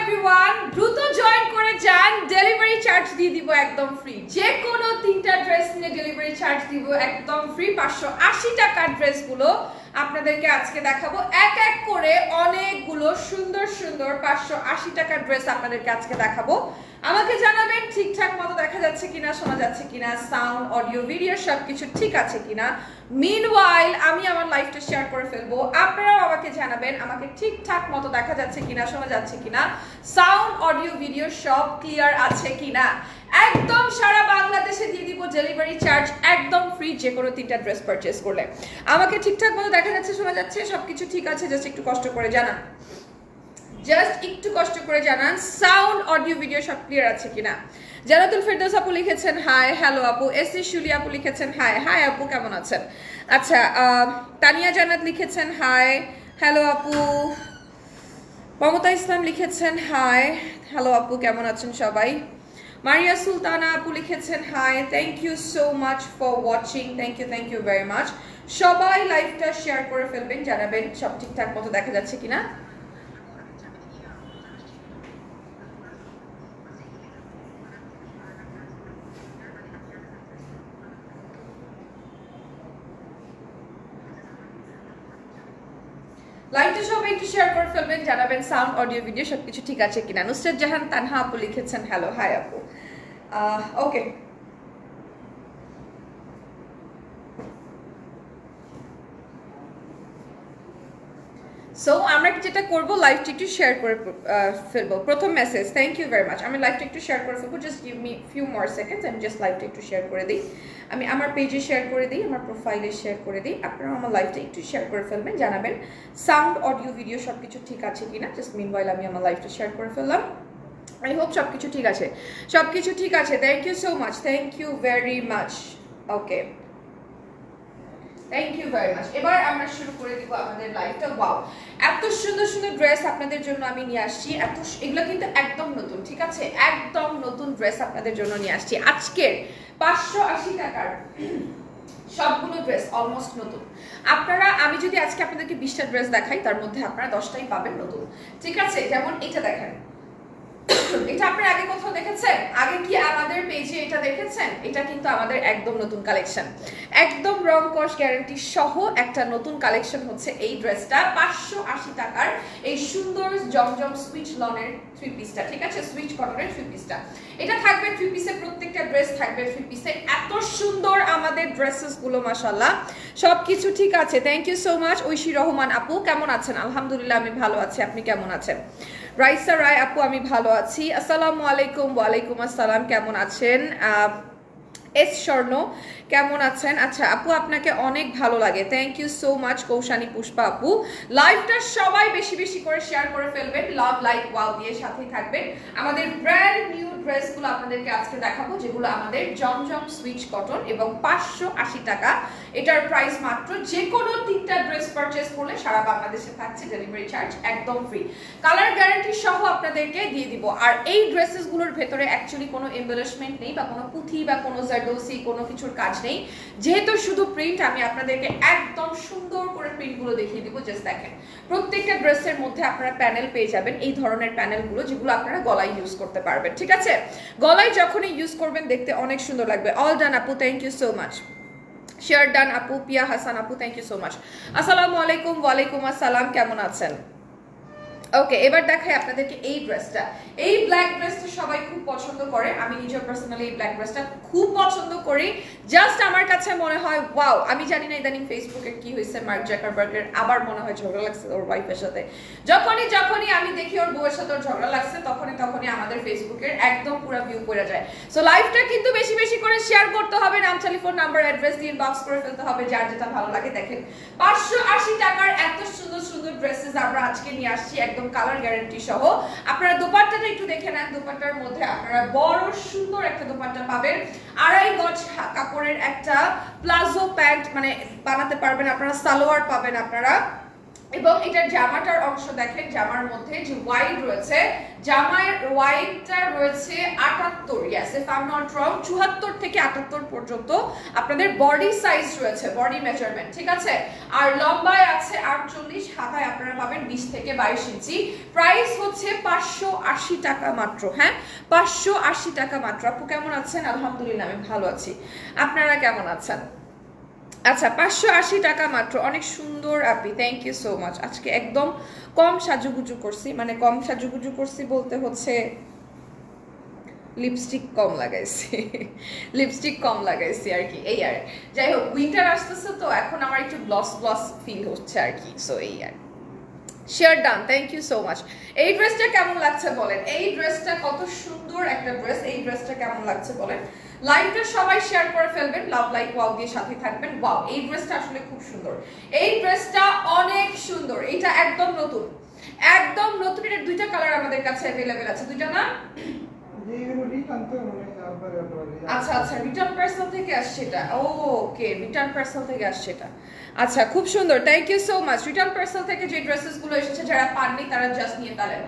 Everyone দ্রুত join করে যান ডেলিভারি চার্জ দিয়ে দিব একদম ফ্রি যে কোনো তিনটা ড্রেস নিয়ে ডেলিভারি চার্জ দিব একদম ফ্রি পাঁচশো আশি টাকার ড্রেসগুলো আপনাদেরকে আজকে দেখাবো। এক এক করে অনেকগুলো সুন্দর সুন্দর পাঁচশো আশি টাকার ড্রেস আপনাদেরকে আজকে দেখাবো। আমাকে জানাবেন, ঠিকঠাক মতো দেখা যাচ্ছে কিনা, শোনা যাচ্ছে কিনা সাউন্ড অডিও ভিডিও সবকিছু ঠিক আছে কিনা। মিন ওয়াইল আমি আমার লাইফটা শেয়ার করে ফেলব। আপনারাও আমাকে জানাবেন, আমাকে ঠিকঠাক মতো দেখা যাচ্ছে কিনা, শোনা যাচ্ছে কিনা। সাউন্ড অডিও ভিডিও সব ক্লিয়ার আছে কিনা। একদম সারা বাংলাদেশে দিয়ে দিব ডেলিভারি চার্জ একদম ফ্রি যে কোনো তিনটা ড্রেস পারচেস করলে। আমাকে ঠিকঠাক মতো দেখা যাচ্ছে, শোনা যাচ্ছে, সবকিছু ঠিক আছে জাস্ট একটু কষ্ট করে জানান। জাস্ট একটু কষ্ট করে জানান সাউন্ড অডিও ভিডিও সব ক্লিয়ার আছে কিনা? জানাতুল ফেরদৌস আপু লিখেছেন হাই হ্যালো আপু। এস এস শুলি আপু লিখেছেন হাই হাই আপু, কেমন আছেন? আচ্ছা তানিয়া জানাত লিখেছেন হাই হ্যালো আপু। মমতা ইসলাম লিখেছেন হাই হ্যালো আপু, কেমন আছেন সবাই? মারিয়া সুলতানা আপু লিখেছেন hi thank you so much for watching thank you thank you very much সবাই লাইভটা শেয়ার করে ফেলবেন, জানাবেন, সব ঠিকঠাক মতো দেখা যাচ্ছে কিনা লাইভটা সবাই একটু শেয়ার করে ফেলবেন, জানাবেন সাউন্ড অডিও ভিডিও সবকিছু ঠিক আছে কিনা। নুসরাত জাহান, তানহা আপু লিখেছেন হ্যালো হাই আপু। ওকে সো যেটা করব লাইভটা একটু শেয়ার করে ফেলব। প্রথম message thank you very much আমি লাইভটা একটু শেয়ার করে ফেলব। Just give me few more seconds আমি জাস্ট লাইভটা একটু শেয়ার করে দিই। আমি আমার পেজে শেয়ার করে দিই, আমার প্রোফাইলে শেয়ার করে দিই। আপনারা আমার লাইভটা একটু শেয়ার করে ফেলবেন, জানাবেন। সাউন্ড অডিও ভিডিও সব কিছু ঠিক আছে কিনা? জাস্ট মিন আমি আমার লাইভটা শেয়ার করে ফেললাম। আই হোপ সব কিছু ঠিক আছে। সব কিছু ঠিক আছে। Thank you so much thank you very much okay thank you very much এবার আমরা শুরু করে দিব আমাদের লাইফটা ওয়াও এত সুন্দর সুন্দর ড্রেস আপনাদের জন্য আমি নিয়ে আসছি। এত এগুলো কিন্তু একদম নতুন, ঠিক আছে? একদম নতুন ড্রেস আপনাদের জন্য নিয়ে আসছি। আজকের পাঁচশো আশি টাকার সবগুলো ড্রেস অলমোস্ট নতুন। আপনারা, আমি যদি আজকে আপনাদেরকে বিশটা ড্রেস দেখাই, তার মধ্যে আপনারা দশটাই পাবেন নতুন। ঠিক আছে? যেমন এটা দেখেন। এটা আপনারা আগে কোথাও দেখেছেন? আগে কি আমাদের পেজে এটা দেখেছেন? এটা কিন্তু আমাদের একদম নতুন কালেকশন একদম রং কস গ্যারান্টি সহ একটা নতুন কালেকশন হচ্ছে এই ড্রেসটা পাঁচশো আশি টাকার এই সুন্দর জমজম সুইচ লনের থ্রি পিসটা ঠিক আছে? সুইচ কটনের থ্রি পিসটা এটা থাকবে থ্রি পিসের প্রত্যেকটা ড্রেস থাকবে থ্রি পিসে এত সুন্দর আমাদের ড্রেসেসগুলো মাসাল্লাহ সব কিছু ঠিক আছে। Thank you so much Oishi Rahman আপু। কেমন আছেন? আলহামদুলিল্লাহ, আমি ভালো আছি। আপনি কেমন আছেন? রাইসা রায় আপু, আমি ভালো আছি। আসসালামু আলাইকুম, ওয়ালাইকুম আসসালাম, কেমন আছেন? এস স্বর্ণ, কেমন আছেন? আচ্ছা আপু, আপনাকে অনেক ভালো লাগে। Thank you so much Koushani Pushpa আপু। লাইভটা সবাই বেশি বেশি করে শেয়ার করে ফেলবেন। লাভ লাইক ওয়াও দিয়ে সাথে থাকবেন। আমাদের ব্র্যান্ড নিউ ড্রেসগুলো আপনাদেরকে আজকে দেখাবো, যেগুলো আমাদের জমজম সুইচ কটন এবং পাঁচশো আশি টাকা। এটার প্রাইস মাত্র যে কোনো তিনটা ড্রেস পারচেস করলে সারা বাংলাদেশে ডেলিভারি চার্জ একদম ফ্রি কালার গ্যারান্টি সহ আপনাদেরকে দিয়ে দিব। আর এই ড্রেসেসগুলোর ভেতরে অ্যাকচুয়ালি কোনো নেই বা কোনো পুঁথি বা কোনো কোনো কিছুর কাজ নেই। যেহেতু শুধু প্রিন্ট আমি আপনাদেরকে একদম সুন্দর করে প্রিন্টগুলো দেখিয়ে দিব জাস্ট দেখেন। প্রত্যেকটা ড্রেসের মধ্যে আপনারা প্যানেল পেয়ে যাবেন এই ধরনের প্যানেলগুলো যেগুলো আপনারা গলায় ইউজ করতে পারবেন, ঠিক আছে? গলায় যখনই ইউজ করবেন দেখতে অনেক সুন্দর লাগবে। অল ডান আপু thank you so much share done আপু পিয়া হাসান আপু থ্যাংক ইউ সো মাচ আসসালামু আলাইকুম, ওয়ালাইকুম আসসালাম, কেমন আছেন? ওকে এবার দেখাই আপনাদেরকে এই ড্রেসটা এই ব্ল্যাক ড্রেসটা সবাই খুব পছন্দ করে। আমি নিজের পার্সোনালি এই ব্ল্যাক ড্রেসটা খুব পছন্দ করি। জাস্ট আমার কাছে মনে হয় ওয়াও আমি জানি না ইদানিং ফেসবুকে কি হয়েছে মার্ক জ্যাকারবার্গের আবার মনে হয় ঝগড়া লাগছে ওর ওয়াইফের সাথে। যখনই যখনই আমি দেখি ওর বউয়ের সাথে ওর ঝগড়া লাগছে, তখনই তখনই আমাদের ফেসবুকের একদম পুরো ভিউ পড়ে যায়। সো লাইভটা কিন্তু বেশি বেশি করে শেয়ার করতে হবে, নাম টেলিফোন নাম্বার অ্যাড্রেস দিয়ে ইনবক্স করে ফেলতে হবে, যার যেটা ভালো লাগে দেখেন। পাঁচশো আশি টাকার এত সুন্দর সুন্দর ড্রেসেস আমরা আজকে নিয়ে আসছি, একদম কালার গ্যারান্টি সহ। আপনারা দোপাট্টাটা একটু দেখে নেন। দোপাট্টার মধ্যে আপনারা বড় সুন্দর একটা দোপাট্টা পাবেন। আড়াই গজ কাপড়ের একটা প্লাজো প্যান্ট মানে বানাতে পারবেন আপনারা, সালোয়ার পাবেন আপনারা। এবং এটার জামাটার অংশ দেখেন, জামার মধ্যে যে ওয়াইড রয়েছে জামার ওয়াইডটা রয়েছে আটাত্তর yes if I not wrong চুয়াত্তর থেকে আটাত্তর পর্যন্ত আপনাদের বডি সাইজ রয়েছে বডি মেজারমেন্ট ঠিক আছে? আর লম্বায় আছে আটচল্লিশ, হাতায় আপনারা পাবেন বিশ থেকে বাইশ ইঞ্চি। প্রাইস হচ্ছে পাঁচশো আশি টাকা মাত্র হ্যাঁ? পাঁচশো আশি টাকা মাত্র। আপু, কেমন আছেন? আলহামদুলিল্লাহ, আমি ভালো আছি। আপনারা কেমন আছেন? আচ্ছা পাঁচশো আশি টাকা মাত্র। অনেক সুন্দর আপনি। থ্যাংক ইউ সো মাচ আজকে একদম কম সাজুগুজু করছি। মানে কম সাজুগুজু করছি বলতে হচ্ছে লিপস্টিক কম লাগাইছি। লিপস্টিক কম লাগাইছি আর কি। এই আর। যাই হোক উইন্টার আসতেছে তো এখন আমার একটু গ্লস গ্লস ফিল হচ্ছে আর কি। সো এই আর। Share done thank you so much এই ড্রেসটা কেমন লাগছে বলেন? এই ড্রেসটা কত সুন্দর একটা ড্রেস এই ড্রেসটা কেমন লাগছে বলেন? লাইভটা সবাই শেয়ার করে ফেলবেন লাভ লাইক ওয়াও দিয়ে সাথে থাকবেন। ওয়াও এই ড্রেসটা আসলে খুব সুন্দর। এই ড্রেসটা অনেক সুন্দর। এটা একদম নতুন। একদম নতুন। এর দুইটা কালার আমাদের কাছে অ্যাভেলেবেল আছে। দুইটা না? আচ্ছা আচ্ছা রিটার্ন পার্সেল থেকে আসছে এটা। ওকে রিটার্ন পার্সেল থেকে আসছে এটা। আচ্ছা খুব সুন্দর। Thank you so much return parcel থেকে যে ড্রেসেসগুলো এসেছে, যারা পাননি, তারা জাস্ট নিয়ে ফেলেন।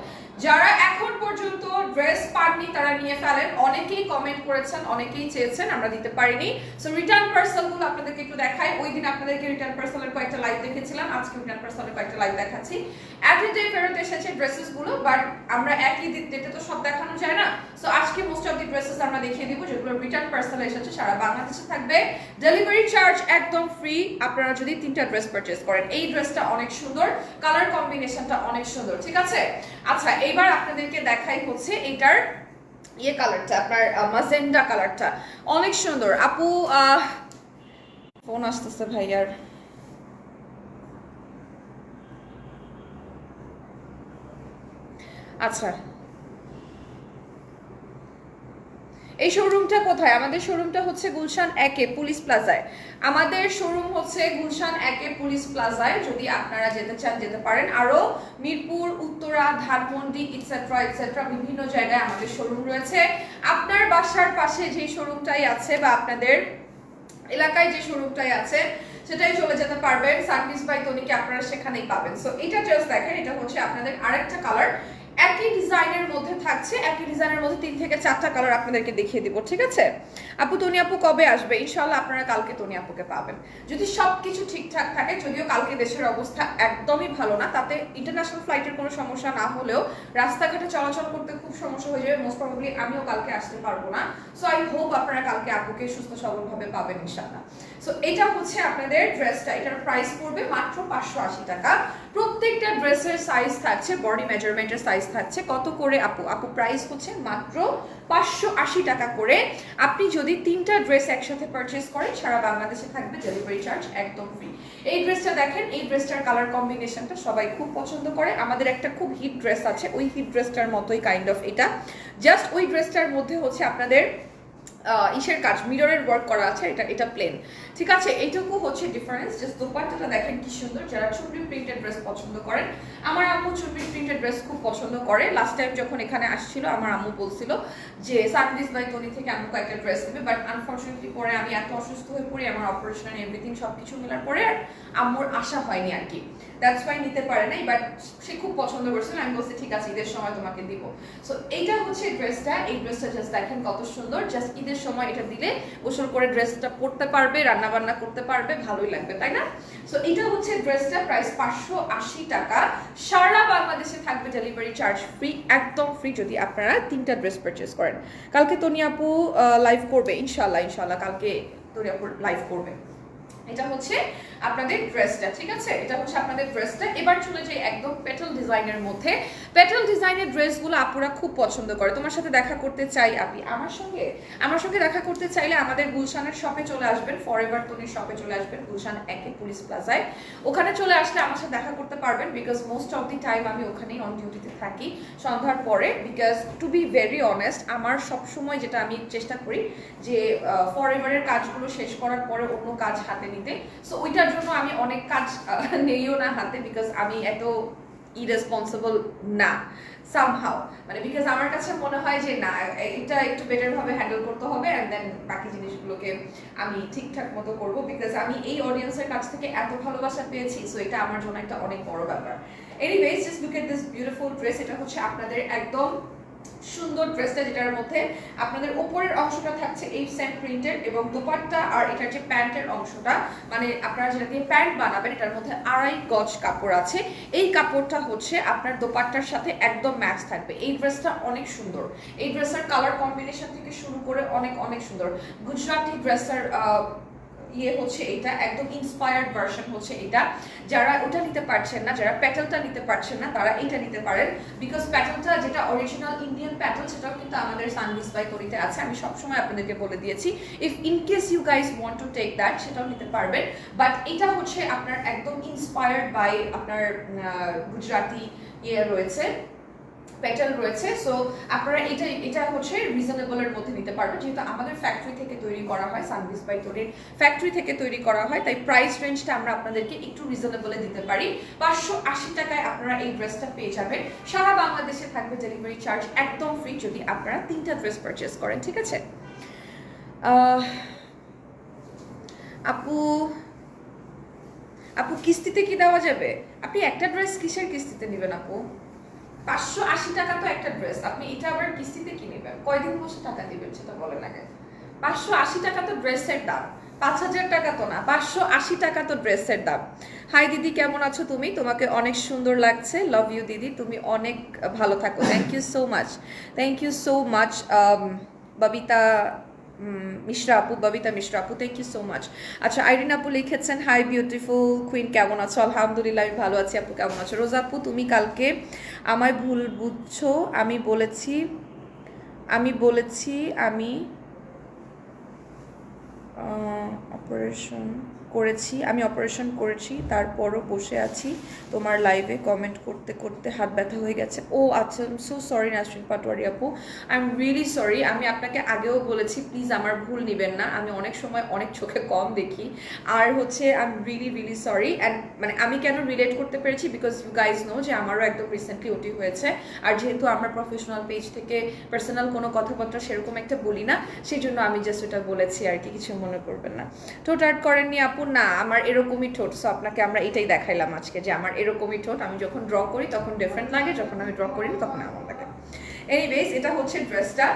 যারা এখন পর্যন্ত ড্রেস পাননি, তারা নিয়ে ফেলেন। অনেকেই কমেন্ট করেছেন, অনেকেই চেয়েছেন, আমরা দিতে পারিনি। সো রিটার্ন পার্সেলগুলো আপনাদেরকে একটু দেখাই। ওই দিন আপনাদেরকে রিটার্ন পার্সেলের লাইভ দেখেছিলাম আজকে রিটার্ন পার্সেলের কয়েকটা লাইভ দেখাচ্ছি। এভরিডে ফেরত এসেছে ড্রেসেসগুলো বাট আমরা একই ডেটে তো সব দেখানো যায় না। সো আজকে মোস্ট অফ দি ড্রেসেস আমরা দেখিয়ে দিব যেগুলো রিটার্ন পার্সেল এসেছে, সারা বাংলাদেশে থাকবে। ডেলিভারি চার্জ একদম ফ্রি আপনারা যদি তিনটা ড্রেস পারচেজ করেন, এই ড্রেসটা অনেক সুন্দর কালার কম্বিনেশনটা অনেক সুন্দর, ঠিক আছে? আচ্ছা এইবার আপনাদেরকে দেখাই হচ্ছে এটার ইয়ে কালারটা আপনার মাজেন্ডা কালারটা অনেক সুন্দর। আপু ফোন আসতেছে ভাইয়ার। আচ্ছা। এই শোরুমটা কোথায়? আমাদের শোরুমটা হচ্ছে গুলশান একে পুলিশ প্লাজায়। আমাদের শোরুম হচ্ছে গুলশান একে পুলিশ প্লাজায়, যদি আপনারা যেতে চান, যেতে পারেন। আরও মিরপুর, উত্তরা, ধানমন্ডি ইটসেট্রা ইটসেট্রা বিভিন্ন জায়গায় আমাদের শোরুম রয়েছে। আপনার বাসার পাশে যে শোরুমটাই আছে বা আপনাদের এলাকায় যে শোরুমটাই আছে, সেটাই চলে যেতে পারবেন। সার্ভিস বাই তনিকে আপনারা সেখানেই পাবেন। সো এটা জাস্ট দেখেন, এটা হচ্ছে আপনাদের আরেকটা কালার একই ডিজাইনের মধ্যে থাকছে, একই ডিজাইনের মধ্যে তিন থেকে চারটা কালার আপনাদেরকে দেখিয়ে দিব, ঠিক আছে? আপু, তনি আপু কবে আসবে? ইনশাল্লাহ আপনারা কালকে তনি আপুকে পাবেন। যদি সব কিছু ঠিকঠাক থাকে, যদিও কালকে দেশের অবস্থা একদমই ভালো না, তাতে ইন্টারন্যাশনাল ফ্লাইটের কোনো সমস্যা না হলেও রাস্তাঘাটে চলাচল করতে খুব সমস্যা হয়ে যাবে মোস্ট প্রবাবলি আমিও কালকে আসতে পারব না। সো আই হোপ আপনারা কালকে আপুকে সুস্থ সবলভাবে পাবেন ইনশাল্লাহ সো এটা হচ্ছে আপনাদের ড্রেসটা এটার প্রাইস পড়বে মাত্র পাঁচশো আশি টাকা। প্রত্যেকটা ড্রেসের সাইজ থাকছে বডি মেজারমেন্টের সাইজ থাকছে, কত করে আপু? আপু প্রাইস হচ্ছে মাত্র পাঁচশো আশি টাকা করে। আপনি যদি তিনটা ড্রেস একসাথে পারচেস করেন, সারা বাংলাদেশে থাকবে ডেলিভারি চার্জ একদম ফ্রি এই ড্রেসটা দেখেন, এই ড্রেসটার কালার কম্বিনেশনটা সবাই খুব পছন্দ করে। আমাদের একটা খুব হিট ড্রেস আছে, ওই হিট ড্রেসটার মতোই কাইন্ড অফ এটা। জাস্ট ওই ড্রেসটার মধ্যে হচ্ছে আপনাদের ইসের কাজ মিররের ওয়ার্ক করা আছে, এটা এটা প্লেন ঠিক আছে, এইটুকু হচ্ছে ডিফারেন্স জাস্ট দোপাট্টাটা দেখেন কি সুন্দর। যারা চুনরি প্রিন্টেড ড্রেস পছন্দ করেন, আমার আম্মু চুনরি প্রিন্টেড ড্রেস খুব পছন্দ করে। লাস্ট টাইম যখন এখানে আসছিল, আমার আম্মু বলছিল যে সানডিস বাই তনি থেকে আম্মু কয়েকটা ড্রেস নেবে। বাট আনফর্চুনেটলি পরে আমি এত অসুস্থ হয়ে পড়ি, আমার অপারেশন এভরিথিং সব কিছু মেলার পরে আর আম্মুর আশা হয়নি আর কি। দ্যাটস ওয়াই নিতে পারে নাই বাট সে খুব পছন্দ করছিল। আমি বলছি, ঠিক আছে, ঈদের সময় তোমাকে দিব। সো এইটা হচ্ছে ড্রেসটা এই ড্রেসটা জাস্ট দেখেন কত সুন্দর। জাস্ট ঈদের সময় এটা দিলে গোসল করে ড্রেসটা পরতে পারবে, রান্না বান্না করতে পারবে, ভালোই লাগবে, তাই না? সো এটা হচ্ছে ড্রেসটা প্রাইস পাঁচশো আশি টাকা। সারা বাংলাদেশে থাকবে ডেলিভারি চার্জ ফ্রি একদম ফ্রি যদি আপনারা তিনটা ড্রেস পারচেস করেন। কালকে তনি আপু লাইভ করবে ইনশাল্লাহ ইনশাল্লাহ কালকে তনি আপু লাইভ করবে। এটা হচ্ছে আপনাদের ড্রেসটা ঠিক আছে? এটা হচ্ছে আপনাদের ড্রেসটা এবার চলে যাই একদম পেটাল ডিজাইনের মধ্যে। পেটাল ডিজাইনের ড্রেসগুলো আপুরা খুব পছন্দ করে। তোমার সাথে দেখা করতে চাই আপনি আমার সঙ্গে আমার সঙ্গে দেখা করতে চাইলে আমাদের গুলশানের শপে চলে আসবেন। ফর এভার তনির শপে চলে আসবেন, গুলশান একে পুলিশ প্লাজায় ওখানে চলে আসলে আমার সাথে দেখা করতে পারবেন because most of the time আমি ওখানেই অন ডিউটিতে থাকি সন্ধ্যার পরে। Because to be very honest আমার সবসময় যেটা আমি চেষ্টা করি যে ফর এভারের কাজগুলো শেষ করার পরে অন্য কাজ হাতে নিতে। সো ওইটার জন্য আমি অনেক কাজ নেইও না হাতে বিকজ আমি এত ইরেসপন্সিবল না সামহাও মানে বিকজ আমার কাছে মনে হয় যে না, এটা একটু বেটার ভাবে হ্যান্ডেল করতে হবে অ্যান্ড দেন বাকি জিনিসগুলোকে আমি ঠিকঠাক মতো করব বিকজ আমি এই অডিয়েন্সের কাছ থেকে এত ভালোবাসা পেয়েছি সো এটা আমার জন্য একটা অনেক বড় ব্যাপার। Anyways just look at this beautiful dress এটা হচ্ছে আপনাদের একদম সুন্দর ড্রেসটা যেটার মধ্যে আপনাদের উপরের অংশটা থাকছে এই সেম প্রিন্টের এবং দোপাট্টা আর এটার যে প্যান্টের অংশটা মানে আপনারা যেটা দিয়ে প্যান্ট বানাবেন, এটার মধ্যে আড়াই গজ কাপড় আছে। এই কাপড়টা হচ্ছে আপনার দোপাট্টার সাথে একদম ম্যাচ থাকবে। এই ড্রেসটা অনেক সুন্দর। এই ড্রেসের কালার কম্বিনেশন থেকে শুরু করে অনেক অনেক সুন্দর। গুজরাটি ড্রেসের ইয়ে হচ্ছে এটা একদম ইন্সপায়ার্ড ভার্সন হচ্ছে এটা। যারা ওটা নিতে পারছেন না যারা প্যাটেলটা নিতে পারছেন না তারা এইটা নিতে পারেন। বিকজ প্যাটেলটা যেটা অরিজিনাল ইন্ডিয়ান প্যাটেল সেটাও কিন্তু আমাদের সানভিস বাই করিতে আছে। আমি সবসময় আপনাদেরকে বলে দিয়েছি if in case you guys want to take that সেটাও নিতে পারবেন। বাট এটা হচ্ছে আপনার একদম ইন্সপায়ার্ড বাই আপনার আহ, গুজরাটি ইয়ে রয়েছে। প্যাটার্ন রয়েছে সো আপনারা এটা এটা হচ্ছে রিজনেবলের মধ্যে নিতে পারবেন, যেহেতু আমাদের ফ্যাক্টরি থেকে তৈরি করা হয় সানভিস বাই তৈরির ফ্যাক্টরি থেকে তৈরি করা হয়, তাই প্রাইস রেঞ্জটা আমরা আপনাদেরকে একটু রিজনেবলে দিতে পারি। পাঁচশো আশি টাকায় আপনারা এই ড্রেসটা পেয়ে যাবেন। সারা বাংলাদেশে থাকবে ডেলিভারি চার্জ একদম ফ্রি যদি আপনারা তিনটা ড্রেস পারচেস করেন, ঠিক আছে? আপু আপু, কিস্তিতে কি দেওয়া যাবে? আপনি একটা ড্রেস কিসের কিস্তিতে নেবেন, আপু? পাঁচশো আশি টাকা তো একটা ড্রেস আপনি এটা আবার কিস্তিতে কি নেবেন? কয়দিন বসে টাকা দিবেন সেটা বলেন আগে। পাঁচশো আশি টাকা তো ড্রেসের দাম। পাঁচ হাজার টাকা তো না, পাঁচশো আশি টাকা তো ড্রেসের দাম। হাই দিদি, কেমন আছো তুমি? তোমাকে অনেক সুন্দর লাগছে। লাভ ইউ দিদি। তুমি অনেক ভালো থাকো। Thank you so much thank you so much Babita Mishra আপু, ববিতা মিশ্রা আপু থ্যাংক ইউ সো মাচ আচ্ছা আইরিন আপু লিখেছেন হাই বিউটিফুল কুইন কেমন আছো? আলহামদুলিল্লাহ, আমি ভালো আছি, আপু কেমন আছো? রোজা আপু, তুমি কালকে আমায় ভুল বুঝছ, আমি বলেছি আমি বলেছি, আমি অপারেশন করেছি, আমি অপারেশন করেছি, তারপরও বসে আছি। তোমার লাইভে কমেন্ট করতে করতে হাত ব্যথা হয়ে গেছে। ও আচ্ছা সো সরি নাসরিন পাটোয়ারি আপু। আই এম রিয়েলি সরি আমি আপনাকে আগেও বলেছি প্লিজ আমার ভুল নেবেন না। আমি অনেক সময় অনেক চোখে কম দেখি। আর হচ্ছে I am really really sorry and মানে আমি কেন রিলেট করতে পেরেছি? বিকজ ইউ গাইজ নো যে আমারও একদম রিসেন্টলি ওটি হয়েছে। আর যেহেতু আমরা প্রফেশনাল পেজ থেকে পার্সোনাল কোনো কথাবার্তা সেরকম একটা বলি না সেই জন্য আমি জাস্ট ওটা বলেছি আর কি, কিছু মনে করবেন না। ঠোঁট আর্ট করেননি আপু? না, আমার এরকমই ঠোঁট। সো আপনাকে আমরা এটাই দেখাইলাম আজকে যে আমার এরকমই ঠোঁট। আমি যখন ড্র করি, তখন ডিফারেন্ট লাগে, যখন আমি ড্র করি তখন এমন লাগে। এনিওয়েজ এটা হচ্ছে ড্রেসটা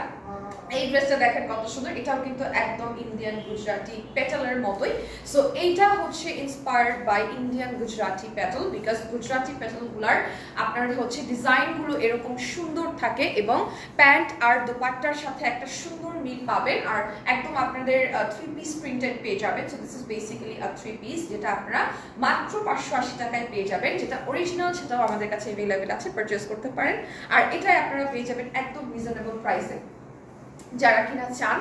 এই ড্রেসটা দেখেন কত সুন্দর। এটাও কিন্তু একদম ইন্ডিয়ান গুজরাটি প্যাটেলের মতোই। সো এইটা হচ্ছে inspired by Indian Gujarati Patel because Gujarati প্যাটেলগুলার আপনার হচ্ছে ডিজাইনগুলো এরকম সুন্দর থাকে এবং প্যান্ট আর দোপাট্টার সাথে একটা সুন্দর মিল পাবেন আর একদম আপনাদের থ্রি পিস প্রিন্টেড পেয়ে যাবেন। So this is basically a three piece যেটা আপনারা মাত্র পাঁচশো আশি টাকায় পেয়ে যাবেন। যেটা অরিজিনাল সেটাও আমাদের কাছে অ্যাভেলেবেল আছে পারচেস করতে পারেন। আর এটাই আপনারা পেয়ে যাবেন একদম রিজনেবল প্রাইসে যারা কিনা চান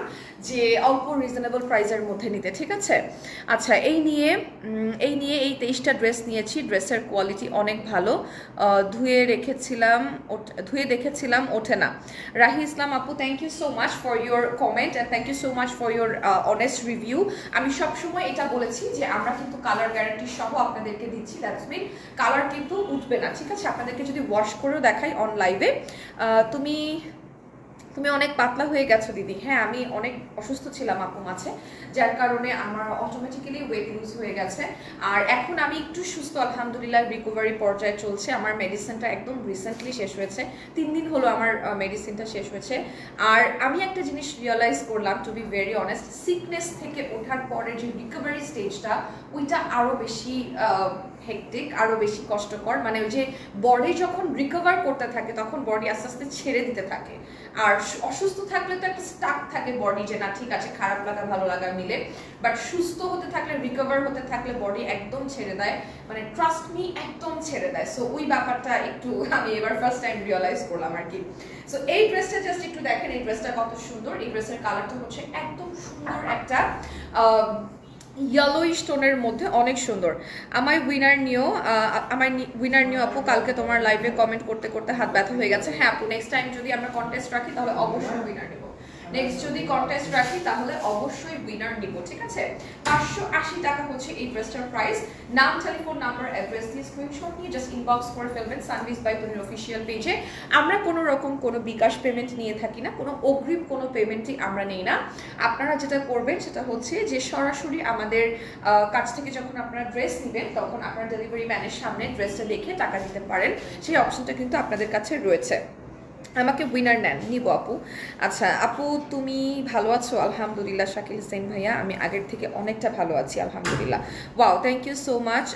যে অল্প রিজনেবল প্রাইসের মধ্যে নিতে, ঠিক আছে? আচ্ছা এই নিয়ে এই নিয়ে এই তেইশটা ড্রেস নিয়েছি ড্রেসের কোয়ালিটি অনেক ভালো। ধুয়ে রেখেছিলাম ধুয়ে দেখেছিলাম, ওঠে না। রাহি ইসলাম আপু thank you so much for your comment and thank you so much for your honest review আমি সবসময় এটা বলেছি যে আমরা কিন্তু কালার গ্যারান্টি সহ আপনাদেরকে দিচ্ছি দ্যাটস মিন কালার কিন্তু উঠবে না, ঠিক আছে? আপনাদেরকে যদি ওয়াশ করেও দেখাই অন লাইভে তুমি তুমি অনেক পাতলা হয়ে গেছো, দিদি। হ্যাঁ আমি অনেক অসুস্থ ছিলাম আপু মাঝে, যার কারণে আমার অটোমেটিক্যালি ওয়েট লুজ হয়ে গেছে। আর এখন আমি একটু সুস্থ, আলহামদুলিল্লাহ রিকভারি পর্যায়ে চলছে। আমার মেডিসিনটা একদম রিসেন্টলি শেষ হয়েছে। তিন দিন হলো আমার মেডিসিনটা শেষ হয়েছে। আর আমি একটা জিনিস রিয়েলাইজ করলাম to be very honest sickness থেকে ওঠার পরে যে রিকভারি স্টেজটা ওইটা আরও বেশি হেকটিক আরও বেশি কষ্টকর। মানে ওই যে বডি যখন রিকভার করতে থাকে, তখন বডি আস্তে আস্তে ছেড়ে দিতে থাকে। আর অসুস্থ থাকলে তো একটা স্টাক থাকে বডি যে, না, ঠিক আছে, খারাপ লাগা, ভালো লাগা, মিলে। বাট সুস্থ হতে থাকলে রিকভার হতে থাকলে বডি একদম ছেড়ে দেয়। মানে ট্রাস্ট মি একদম ছেড়ে দেয়। সো ওই ব্যাপারটা একটু আমি এবার ফার্স্ট টাইম রিয়েলাইজ করলাম আর কি। সো এই ড্রেসটা জাস্ট একটু দেখেন, এই ড্রেসটা কত সুন্দর। এই ড্রেসের কালারটা হচ্ছে একদম সুন্দর একটা ইয়েলো স্টোনের মধ্যে অনেক সুন্দর। আমার উইনার নিও আমার উইনার নিও আপু, কালকে তোমার লাইভে কমেন্ট করতে করতে হাত ব্যথা হয়ে গেছে। হ্যাঁ আপু নেক্সট টাইম যদি আমরা কন্টেস্ট রাখি, তাহলে অবশ্যই উইনার নেব। নেক্সট যদি কন্টেস্ট রাখি, তাহলে অবশ্যই উইনার নিব, ঠিক আছে? পাঁচশো আশি টাকা হচ্ছে এই ড্রেসটার প্রাইস নাম টেলিফোন নাম্বার অ্যাড্রেস দিয়ে স্ক্রিনশট নিয়ে জাস্ট ইনবক্স করে ফেলবেন সানভিস বাই তনির অফিসিয়াল পেজে আমরা কোনো রকম কোনো বিকাশ পেমেন্ট নিয়ে থাকি না, কোনো অগ্রিম কোনো পেমেন্টই আমরা নেই না। আপনারা যেটা করবেন, সেটা হচ্ছে যে সরাসরি আমাদের কাছ থেকে যখন আপনারা ড্রেস নেবেন, তখন আপনার ডেলিভারি ম্যানের সামনে ড্রেসটা দেখে টাকা দিতে পারেন। সেই অপশনটা কিন্তু আপনাদের কাছে রয়েছে। আমাকে উইনার নেন, নিব আপু। আচ্ছা আপু, তুমি ভালো আছো? আলহামদুলিল্লাহ, শাকিল হোসেন ভাইয়া, আমি আগের থেকে অনেকটা ভালো আছি, আলহামদুলিল্লাহ। Wow thank you so much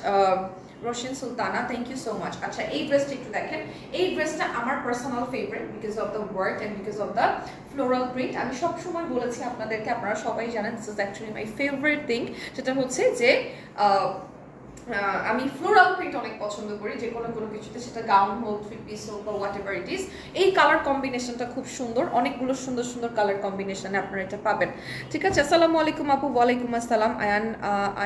Roshan Sultana thank you so much আচ্ছা এই ড্রেসটা একটু দেখেন। এই ড্রেসটা আমার personal favourite because of the work and because of the floral print আমি সবসময় বলেছি আপনাদেরকে, আপনারা সবাই জানেন this is actually my favourite thing সেটা হচ্ছে যে আমি ফ্লোরাল প্রিন্ট অনেক পছন্দ করি, যে কোনো কোনো কিছুতে সেটা গাউন হোক থ্রি পিস হোক বা হোয়াট এভার ইট ইজ এই কালার কম্বিনেশনটা খুব সুন্দর। অনেকগুলো সুন্দর সুন্দর কালার কম্বিনেশনে আপনারা এটা পাবেন। ঠিক আছে, আসসালামু আলাইকুম আপু, ওয়ালাইকুম আসসালাম। আয়ান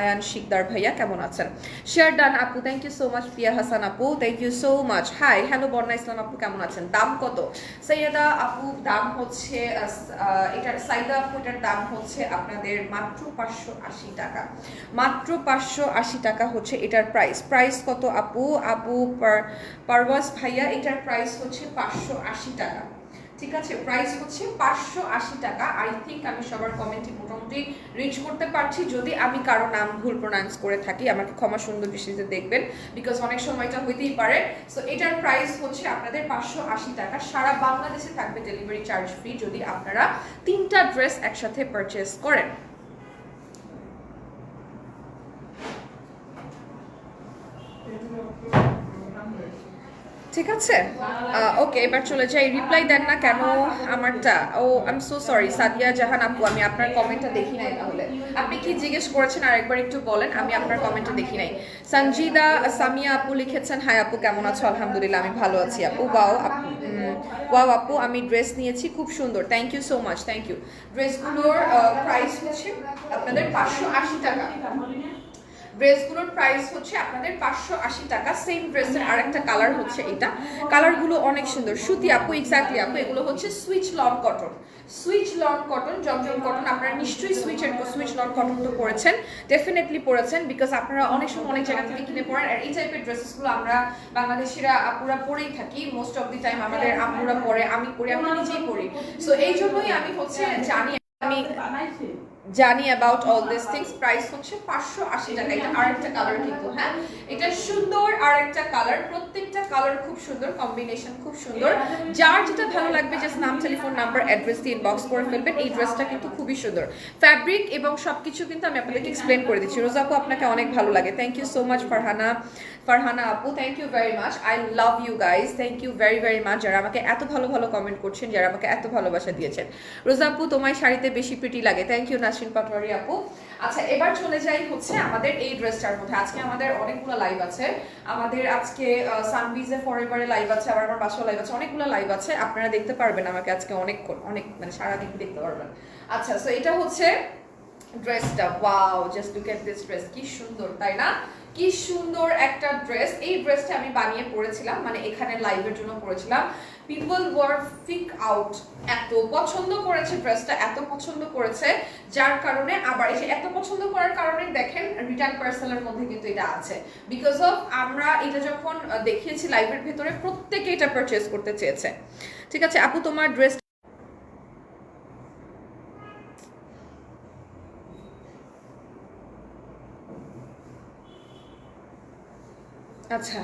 আয়ান শিকদার ভাইয়া, কেমন আছেন? শেয়ার ডান আপু thank you so much Pia Hasan আপু thank you so much hi hello Barna Islam আপু, কেমন আছেন? দাম কত? সৈয়দা আপু, দাম হচ্ছে এটার, সাইদা আপু, এটার দাম হচ্ছে আপনাদের মাত্র পাঁচশো আশি টাকা। মাত্র পাঁচশো আশি টাকা হচ্ছে এটার প্রাইস প্রাইস কত আপু? আপু পার- পারওয়াজ ভাইয়া এটার প্রাইস হচ্ছে পাঁচশো আশি টাকা। ঠিক আছে? প্রাইস হচ্ছে পাঁচশো আশি টাকা। আই থিঙ্ক আমি সবার কমেন্টে মোটামুটি রিচ করতে পারছি। যদি আমি কারও নাম ভুল প্রোনাউন্স করে থাকি, আমাকে ক্ষমা সুন্দর দৃষ্টিতে দেখবেন বিকজ অনেক সময়টা হইতেই পারে। সো এটার প্রাইস হচ্ছে আপনাদের পাঁচশো আশি টাকা। সারা বাংলাদেশে থাকবে ডেলিভারি চার্জ ফ্রি যদি আপনারা তিনটা ড্রেস একসাথে পারচেস করেন। ঠিক আছে? ওকে এবার চলে যাই। রিপ্লাই দেন না কেন আমারটা? ও I am so sorry Sadia Jahan আপু, আমি আপনার কমেন্টটা দেখি নাই তাহলে। আপনি কি জিজ্ঞেস করেছেন? আরেকবার একটু বলেন, আমি আপনার কমেন্টটা দেখি নাই। সঞ্জিদা সামিয়া আপু লিখেছেন হাই আপু, কেমন আছো? আলহামদুলিল্লাহ, আমি ভালো আছি আপু। ওয়াও আপু ওয়াও আপু, আমি ড্রেস নিয়েছি, খুব সুন্দর। Thank you so much thank you ড্রেসগুলোর price হচ্ছে আপনাদের পাঁচশো আশি টাকা। ড্রেসগুলোর প্রাইস হচ্ছে আপনাদের পাঁচশো আশি টাকা। সেম ড্রেসের আরেকটা কালার হচ্ছে এটা। কালারগুলো অনেক সুন্দর। সুতি আপু এক্স্যাক্টলি আপু এগুলো হচ্ছে Swiss lawn cotton Swiss lawn cotton Zamzam cotton আপনারা নিশ্চয়ই সুইচের সুইচ লন কটন তো পরেছেন। ডেফিনেটলি পরেছেন বিকজ আপনারা অনেক সময় অনেক জায়গা থেকে কিনে পড়েন আর এই টাইপের ড্রেসেসগুলো আমরা বাংলাদেশিরা আপুরা পরেই থাকি। মোস্ট অফ দি টাইম আমাদের আপুরা পরে আমি পরি আমি নিজেই পরি। সো এই জন্যই আমি হচ্ছে জানি আমি জানি about all this things price হচ্ছে পাঁচশো আশি টাকা। এটা আরেকটা কালার কিন্তু হ্যাঁ? এটা সুন্দর আরেকটা কালার প্রত্যেকটা কালার খুব সুন্দর কম্বিনেশন খুব সুন্দর। যার যেটা ভালো লাগবে জাস্ট নাম টেলিফোন নাম্বার অ্যাড্রেস দিয়ে ইনবক্স করে ফেলবেন। এই ড্রেসটা কিন্তু খুবই সুন্দর। ফ্যাব্রিক এবং সবকিছু কিন্তু আমি আপনাদেরকে এক্সপ্লেন করে দিচ্ছি। রোজা আপনাকে অনেক ভালো লাগে। Thank you so much Farhana Farhana আপু thank you very much I love you guys thank you very very much যারা আমাকে এত ভালো ভালো কমেন্ট করছেন, যারা আমাকে এত ভালোবাসা দিয়েছেন। রোজা আপু, তোমায় শাড়িতে বেশি প্রিটি লাগে। থ্যাংক ইউ নাসরিন পাটোয়ারি আপু। আচ্ছা এবার চলে যাই হচ্ছে আমাদের এই ড্রেসটার মধ্যে। আজকে আমাদের অনেকগুলো লাইভ আছে। আমাদের আজকে সানবিজে ফরএভারে লাইভ আছে, আবার আমার বাসাও লাইভ আছে। অনেকগুলো লাইভ আছে। আপনারা দেখতে পারবেন আমাকে আজকে অনেকক্ষণ অনেক মানে সারাদিন দেখতে পারবেন। আচ্ছা সো এটা হচ্ছে ড্রেসটা। Wow just look at this dress কি সুন্দর, তাই না? কি সুন্দর একটা ড্রেস এই ড্রেসটা আমি বানিয়ে পরেছিলাম মানে এখানে লাইভের জন্য পরেছিলাম পিপল ওয়ার ফিক আউট এত পছন্দ করেছে ড্রেসটা এত পছন্দ করেছে, যার কারণে আবার এই এত পছন্দ করার কারণে দেখেন রিটার্ন পার্সেলের মধ্যে কিন্তু এটা আছে। বিকজ অফ আমরা এটা যখন দেখিয়েছি লাইভের ভেতরে, প্রত্যেকে এটা পারচেস করতে চেয়েছে। ঠিক আছে, আপু, তোমার ড্রেস আচ্ছা।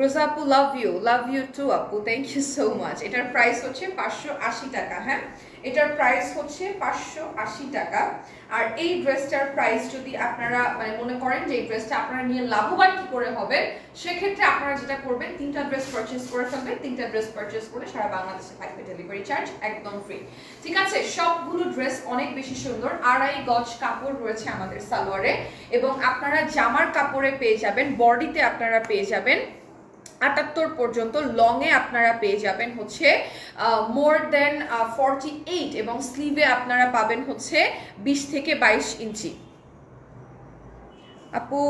রোজা আপু love you love you too আপু থ্যাংক ইউ সো মাচ এটার প্রাইস হচ্ছে পাঁচশো আশি টাকা হ্যাঁ? এটার প্রাইস হচ্ছে পাঁচশো আশি টাকা। আর এই ড্রেসটার প্রাইস যদি আপনারা মানে মনে করেন যে এই ড্রেসটা আপনারা নিয়ে লাভবান কি করে হবে, সেক্ষেত্রে আপনারা যেটা করবেন, তিনটা ড্রেস পারচেস করে ফেলবেন। তিনটা ড্রেস পারচেস করে সারা বাংলাদেশে থাকবে ডেলিভারি চার্জ একদম ফ্রি ঠিক আছে? সবগুলো ড্রেস অনেক বেশি সুন্দর। আড়াই গজ কাপড় রয়েছে আমাদের সালোয়ারে এবং আপনারা জামার কাপড়ে পেয়ে যাবেন, বডিতে আপনারা পেয়ে যাবেন। আটাত্তর পর্যন্ত লংয়ে আপনারা পেয়ে যাবেন হচ্ছে মোর দেন ফর্টি এইট এবং স্লিভে আপনারা পাবেন হচ্ছে বিশ থেকে বাইশ ইঞ্চি। আপু?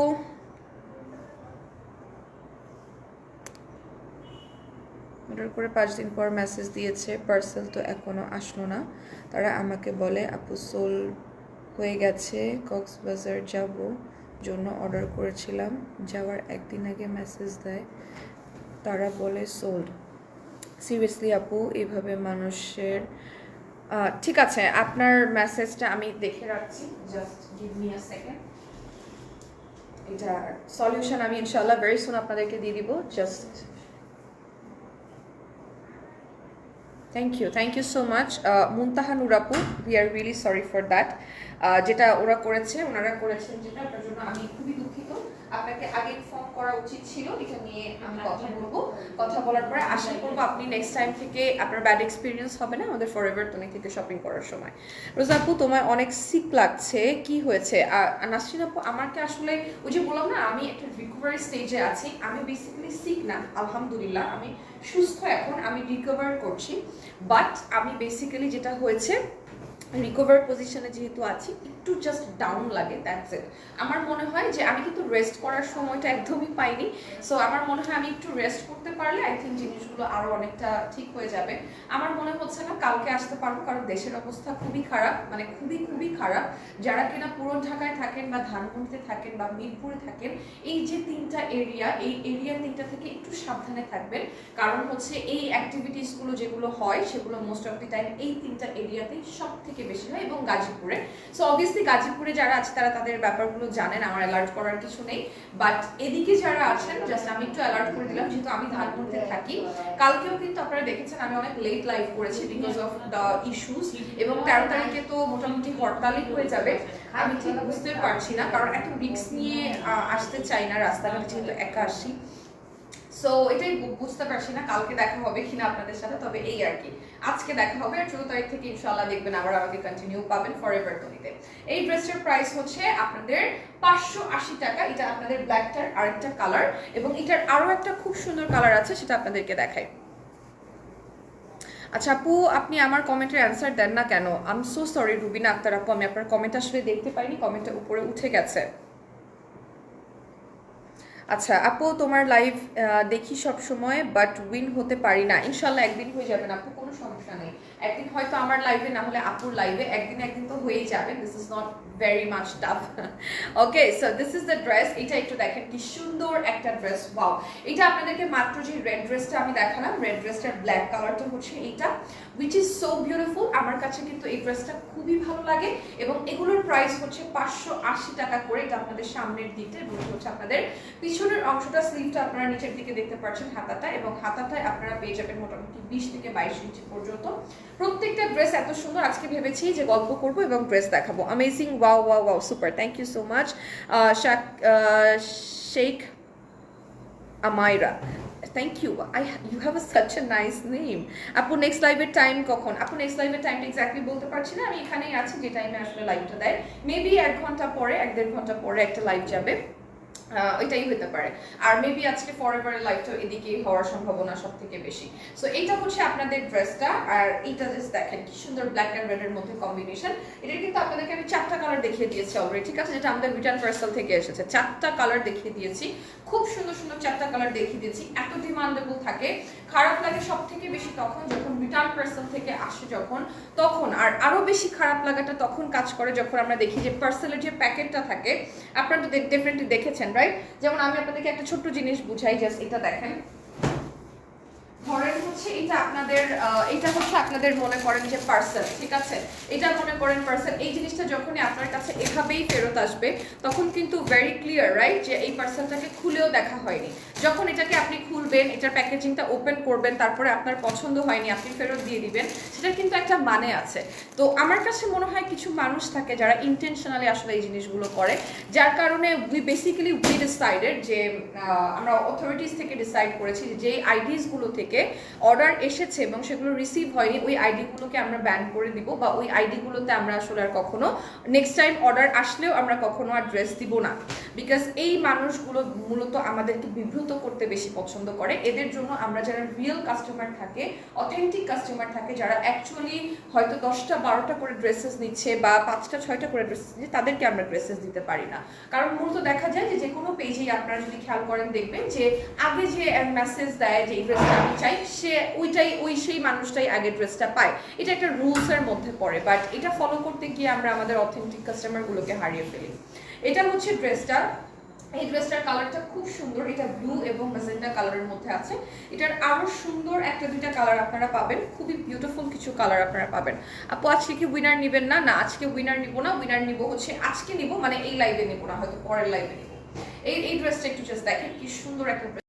অর্ডার করে পাঁচ দিন পর মেসেজ দিয়েছে পার্সেল তো এখনও আসলো না। তারা আমাকে বলে, আপু সোল হয়ে গেছে, কক্সবাজার যাব। জন্য অর্ডার করেছিলাম। যাওয়ার একদিন আগে মেসেজ দেয়। তারা বলে সোল্ড সিরিয়াসলি আপু এইভাবে মানুষের ঠিক আছে, আপনার মেসেজটা আমি দেখে রাখছি। Just give me a second এটা সলিউশন আমি ইনশাল্লাহ ভেরি সুন আপনাদেরকে দিয়ে দিব। Just thank you thank you so much Muntaha নুরাপু we are really sorry for that যেটা ওরা করেছে, ওনারা করেছেন যেটা জন্য আমি খুবই দুঃখিত। আপনাকে আগে ইনফর্ম করা উচিত ছিল এটা নিয়ে আমি কথা বলব। কথা বলার পরে আশা করব আপনি নেক্সট টাইম থেকে আপনার ব্যাড এক্সপিরিয়েন্স হবে না আমাদের ফর এভার তুমি থেকে শপিং করার সময়। রোজাপু তোমার অনেক সিক লাগছে কি হয়েছে? আর নাসরিন আপু আমাকে আসলে ওই যে বললাম না আমি একটা রিকভারি স্টেজে আছি আমি বেসিক্যালি সিক না আলহামদুলিল্লাহ আমি সুস্থ এখন আমি রিকভার করছি বাট আমি বেসিক্যালি যেটা হয়েছে রিকভার পজিশনে যেহেতু আছি, একটু জাস্ট ডাউন লাগে দ্যাটস ইট আমার মনে হয় যে আমি কিন্তু রেস্ট করার সময়টা একদমই পাইনি সো আমার মনে হয় আমি একটু রেস্ট করতে পারলে আই থিঙ্ক জিনিসগুলো আরও অনেকটা ঠিক হয়ে যাবে। আমার মনে হচ্ছে না কালকে আসতে পারব, কারণ দেশের অবস্থা খুবই খারাপ মানে খুবই খুবই খারাপ। যারা কিনা পুরন ঢাকায় থাকেন বা ধানমন্ডিতে থাকেন বা মিরপুরে থাকেন, এই যে তিনটা এরিয়া এই এরিয়া তিনটা থেকে একটু সাবধানে থাকবেন। কারণ হচ্ছে এই অ্যাক্টিভিটিসগুলো যেগুলো হয়, সেগুলো মোস্ট অফ দি টাইম এই তিনটা এরিয়াতেই সব থেকে বেশি হয় এবং গাজীপুরে। সো অবভিয়াসলি গাজীপুরে যারা আছে, তারা তাদের ব্যাপারগুলো জানেন, আমার অ্যালার্ট করার কিছু নেই। বাট এদিকে যারা আছেন জাস্ট আমি একটু অ্যালার্ট করে দিলাম, যেহেতু আমি ধানমন্ডিতে থাকি। কালকেও কিন্তু আপনারা দেখেছেন, আমি অনেক লেট লাইভ করেছি বিকজ অফ দ্য ইস্যুস এবং তেরো তারিখে তো মোটামুটি হরতালই হয়ে যাবে। আমি ঠিক বুঝতে পারছি না, কারণ এত রিক্স নিয়ে আসতে চাই না রাস্তাঘাটে, যেহেতু একা আসি। সো এটাই বুঝতে পারছি না, কালকে দেখা হবে কিনা আপনাদের সাথে, তবে এই আর কি। আজকে দেখা হবে আর চোদ্দ তারিখ থেকে ইনশাল্লাহ দেখবেন আবার আমাকে কন্টিনিউ পাবেন ফর এভার তনিতে এই ড্রেসটার প্রাইস হচ্ছে আপনাদের পাঁচশো আশি টাকা। এটা আপনাদের ব্ল্যাকটার আরেকটা কালার এবং এটার আরও একটা খুব সুন্দর কালার আছে, সেটা আপনাদেরকে দেখাই। আচ্ছা আপু, আপনি আমার কমেন্টের অ্যান্সার দেন না কেন? Um so sorry Rubina Akter আপু, আমি আপনার কমেন্ট আসলে দেখতে পাইনি কমেন্টটা উপরে উঠে গেছে। আচ্ছা আপু, তোমার লাইভ দেখি সব সময় বাট উইন হতে পারি না। ইনশাল্লাহ একদিন হয়ে যাবেন আপু, কোনো সমস্যা নেই। একদিন হয়তো আমার লাইভে না হলে আপুর লাইভে একদিন একদিন তো হয়েই যাবে। This is not very much tough okay so this is the dress এটা একটু দেখেন কি সুন্দর একটা ড্রেস ওয়াও এটা আপনাদেরকে মাত্র যে রেড ড্রেসটা আমি দেখালাম রেড ড্রেসটার ব্ল্যাক কালারটা হচ্ছে এইটা উইচ ইজ সো বিউটিফুল আমার কাছে কিন্তু এই ড্রেসটা খুবই ভালো লাগে এবং এগুলোর প্রাইস হচ্ছে পাঁচশো আশি টাকা করে। এটা আপনাদের সামনের দিকটা এবং হচ্ছে আপনাদের পিছনের অংশটা। স্লিভটা আপনারা নিচের দিকে দেখতে পাচ্ছেন হাতাটা এবং হাতাটায় আপনারা পেয়ে যাবেন মোটামুটি বিশ থেকে বাইশ ইঞ্চি পর্যন্ত। প্রত্যেকটা ড্রেস এত সুন্দর। আজকে ভেবেছি যে গল্প করব এবং ড্রেস দেখাবো। Amazing wow wow wow super thank you so much Sheikh Amaira thank you I you have such a nice name আপু নেক্সট লাইভের টাইম কখন? আপু নেক্সট লাইভের টাইমটা এক্স্যাক্টলি বলতে পারছি না। আমি এখানেই আছি, যে টাইমে আসলে লাইভটা দেয়। মেবি এক ঘণ্টা পরে, এক দেড় ঘণ্টা পরে একটা লাইভ যাবে। ওইটাই হতে পারে। আর মেবি আজকে ফর এভারের লাইফটা এদিকেই হওয়ার সম্ভাবনা সব থেকে বেশি। সো এইটা হচ্ছে আপনাদের ড্রেসটা আর এইটা জাস্ট দেখেন কি সুন্দর ব্ল্যাক অ্যান্ড রেড এর মধ্যে কম্বিনেশন এটা কিন্তু আপনাদেরকে আমি চারটা কালার দেখিয়ে দিয়েছি অলরেডি ঠিক আছে? যেটা আমাদের রিটার্ন পার্সেল থেকে এসেছে। চারটা কালার দেখিয়ে দিয়েছি। খুব সুন্দর সুন্দর চারটা কালার দেখিয়ে দিয়েছি। এত ডিমান্ডেবল থাকে। খারাপ লাগে সব থেকে বেশি তখন যখন রিটার্ন পার্সেল থেকে আসে যখন, তখন। আর আরও বেশি খারাপ লাগাটা তখন কাজ করে যখন আমরা দেখি যে পার্সেলের যে প্যাকেটটা থাকে, আপনারা তো ডেফিনেটলি দেখেছেন রাইট যেমন আমি আপনাদেরকে একটা ছোট্ট জিনিস বুঝাই জাস্ট এটা দেখেন। ধরেন হচ্ছে এটা আপনাদের এটা হচ্ছে আপনাদের মনে করেন যে পার্সেল ঠিক আছে? এটা মনে করেন পার্সেল এই জিনিসটা যখনই আপনার কাছে এভাবেই ফেরত আসবে, তখন কিন্তু ভেরি ক্লিয়ার রাইট যে এই পার্সেলটাকে খুলেও দেখা হয়নি। যখন এটাকে আপনি খুলবেন, এটার প্যাকেজিংটা ওপেন করবেন, তারপরে আপনার পছন্দ হয়নি, আপনি ফেরত দিয়ে দিবেন, সেটার কিন্তু একটা মানে আছে। তো আমার কাছে মনে হয় কিছু মানুষ থাকে যারা ইন্টেনশনালি আসলে এই জিনিসগুলো করে, যার কারণে উই বেসিক্যালি উই ডিসাইডেড যে আমরা অথরিটিস থেকে ডিসাইড করেছি যে যেই আইডিসগুলো থেকে অর্ডার এসেছে এবং সেগুলো রিসিভ হয়নি, ওই আইডিগুলোকে আমরা ব্যান করে দিব বা ওই আইডিগুলোতে আমরা আসলে আর কখনো নেক্সট টাইম অর্ডার আসলেও আমরা কখনো আর ড্রেস দিব না। বিকজ এই মানুষগুলো মূলত আমাদেরকে বিব্রত করতে বেশি পছন্দ করে। এদের জন্য আমরা যারা রিয়েল কাস্টমার থাকে অথেন্টিক কাস্টমার থাকে, যারা অ্যাকচুয়ালি হয়তো দশটা, বারোটা করে ড্রেসেস নিচ্ছে বা পাঁচটা, ছয়টা করে ড্রেসেস নিচ্ছে, তাদেরকে আমরা ড্রেসেস দিতে পারি না। কারণ মূলত দেখা যায় যে যে কোনো পেজেই আপনারা যদি খেয়াল করেন, দেখবেন যে আগে যে মেসেজ দেয় যে এই ড্রেসটা আমি চাই, সে ওইটাই, ওই সেই মানুষটাই আগে ড্রেসটা পায়। এটা একটা রুলস এর মধ্যে পড়ে বাট এটা ফলো করতে গিয়ে আমরা আমাদের অথেন্টিক কাস্টমারগুলোকে হারিয়ে ফেলি। এটা হচ্ছে ড্রেসটা এই ড্রেসটার কালারটা খুব সুন্দর, এটা ব্লু এবং ম্যাজেন্টা কালারের মধ্যে আছে। এটার আরও সুন্দর একটা দুইটা কালার আপনারা পাবেন, খুবই বিউটিফুল কিছু কালার আপনারা পাবেন। আপু, আজকে কি উইনার নেবেন না? না, আজকে উইনার নিব না উইনার নিব হচ্ছে আজকে নিব মানে এই লাইভে নিব না, হয়তো পরের লাইভে নিব। এই এই ড্রেসটা একটু জাস্ট দেখেন, কি সুন্দর একটা।